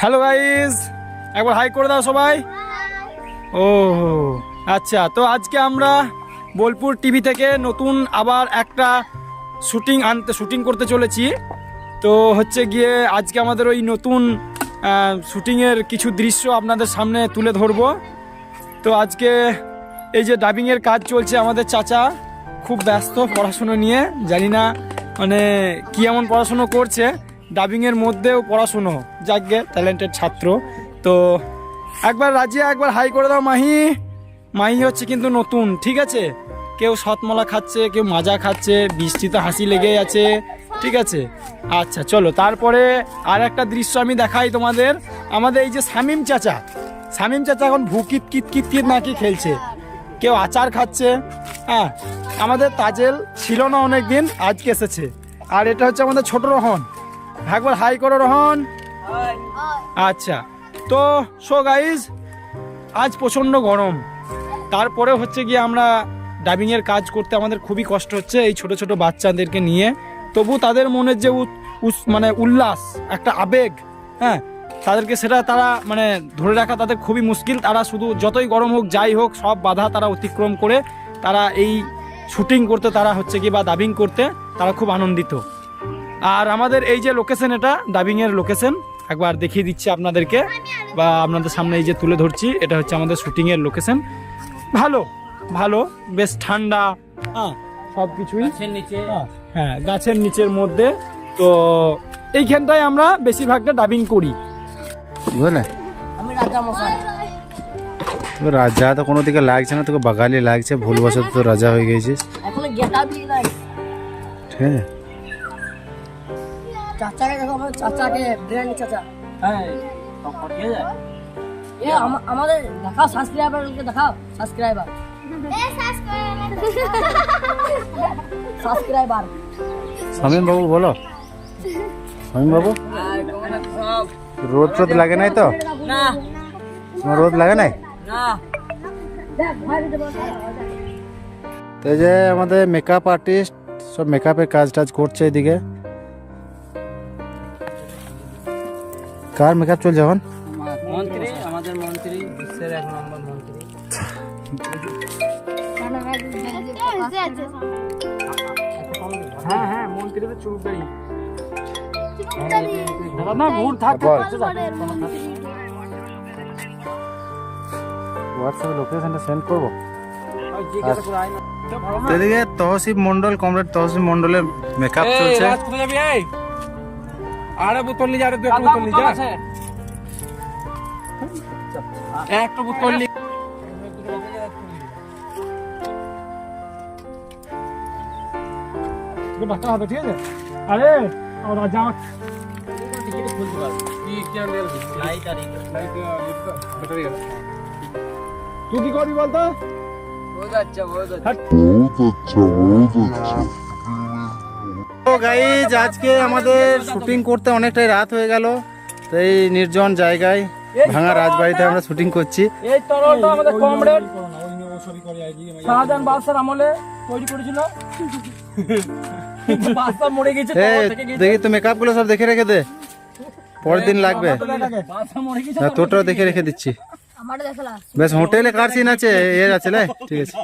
Hello guys একবার high করে দাও সবাই। ও আচ্ছা তো আজকে আমরা বোলপুর টিভি থেকে নতুন আবার একটা শুটিং আনতে শুটিং করতে চলেছি। তো হচ্ছে গিয়ে আজকে আমাদের ওই নতুন শুটিংয়ের কিছু দৃশ্য আপনাদের সামনে তুলে ধরবো। তো আজকে এই যে ডাবিংয়ের কাজ চলছে আমাদের চাচা, খুব ব্যস্ত পড়াশুনো নিয়ে। জানি না মানে কী এমন পড়াশুনো করছে। ডাবিংয়ের মধ্যেও পড়াশুনো। যাকে ট্যালেন্টেড ছাত্র। তো একবার রাজিয়া, একবার হাই করে দাও মাহি। মাহি হচ্ছে কিন্তু নতুন, ঠিক আছে? কেউ সৎমলা খাচ্ছে, কেউ মাজা খাচ্ছে বৃষ্টিতে হাসি লেগেই আছে, ঠিক আছে? আচ্ছা চলো, তারপরে আর একটা দৃশ্য আমি দেখাই তোমাদের। আমাদের এই যে শামিম চাচা। শামিম চাচা এখন ভুকিত কিত কিত কিত নাকি খেলছে। কেউ আচার খাচ্ছে। হ্যাঁ আমাদের তাজেল ছিল না অনেক দিন আজকে এসেছে। আর এটা হচ্ছে আমাদের ছোট রহন। একবার হাই করো, রহন। আচ্ছা তো সো গাইজ আজ প্রচণ্ড গরম। তারপরে হচ্ছে গিয়ে আমরা ডাবিংয়ের কাজ করতে আমাদের খুবই কষ্ট হচ্ছে এই ছোট ছোট বাচ্চাদেরকে নিয়ে। তবু তাদের মনের যে মানে উল্লাস, একটা আবেগ হ্যাঁ তাদেরকে সেটা তারা মানে ধরে রাখা তাদের খুবই মুশকিল। তারা শুধু যতই গরম হোক, যাই হোক, সব বাধা তারা অতিক্রম করে তারা এই শুটিং করতে, তারা হচ্ছে কি বা ডাবিং করতে, তারা খুব আনন্দিত। আর আমাদের এই যে লোকেশন এটা ডাবিংয়ের লোকেশন একবার দেখিয়ে দিচ্ছি আপনাদেরকে বা আপনাদের সামনে এই যে তুলে ধরছি এটা হচ্ছে আমাদের শুটিংয়ের লোকেশন ভালো ভালো বেশ ঠান্ডা হ্যাঁ সব কিছুই হ্যাঁ গাছের নিচের মধ্যে। তো এইখানটায় আমরা বেশিরভাগটা ডাবিং করি। বুঝলে রাজা তো কোনো দিকে লাগছে না তোকে বাগালি লাগছে ভুলবশত তো রাজা হয়ে গেছিস। এখনও গেটা দিয়ে নাই। ঠিক আছে? চাচাকে দেখো আমার চাচাকে ব্র্যান্ড চাচা। এ আমাদের দেখাও সাবস্ক্রাইবারকে দেখাও সাবস্ক্রাইবার সাবস্ক্রাইবার সমীম বাবু বলো। সমীম বাবু রোদ রোদ লাগে নাই তো? না। তোমার রোদ লাগে নাই? না। তো যে আমাদের মেকআপ আর্টিস্ট সব মেকআপের কাজ টাজ করছে এদিকে। কার মেকআপ চলছে এখন? মন্ত্রী আমাদের মন্ত্রী বিশ্বের এক নম্বর মন্ত্রী। হ্যাঁ হ্যাঁ না ঘুর থাক হোয়াটসঅ্যাপে লোকেশনটা সেন্ড করব। তো এদিকে তহসিব মন্ডল কমরেড তহসিব মন্ডলের মেকআপ চলছে। আরে বোতল নিয়ে যা রে তুই একটা বোতল নিয়ে যা। একটা বোতল নিয়ে হবে ঠিক আছে? আরে আমার রাজা আমার তুই কি করবি বলতো? তো গাইজ আজকে আমাদের শুটিং করতে অনেকটাই রাত হয়ে গেল। তো এই নির্জন জায়গায় ভাঙা রাজবাড়িতে আমরা শুটিং করছি। এই তরলটা আমাদের কমরেড শাহজাহান বাদশার আমলে তৈরি করেছিল। বাদশা মরে গেছে এ তখন থেকে গেছে। দেখি তো মেকআপগুলো সব দেখে রেখে দে। পরের দিন লাগবে। তোরটাও দেখে রেখে দিচ্ছি। বেশ হোটেলে কার সিন আছে? এর আছে লে? ঠিক আছে।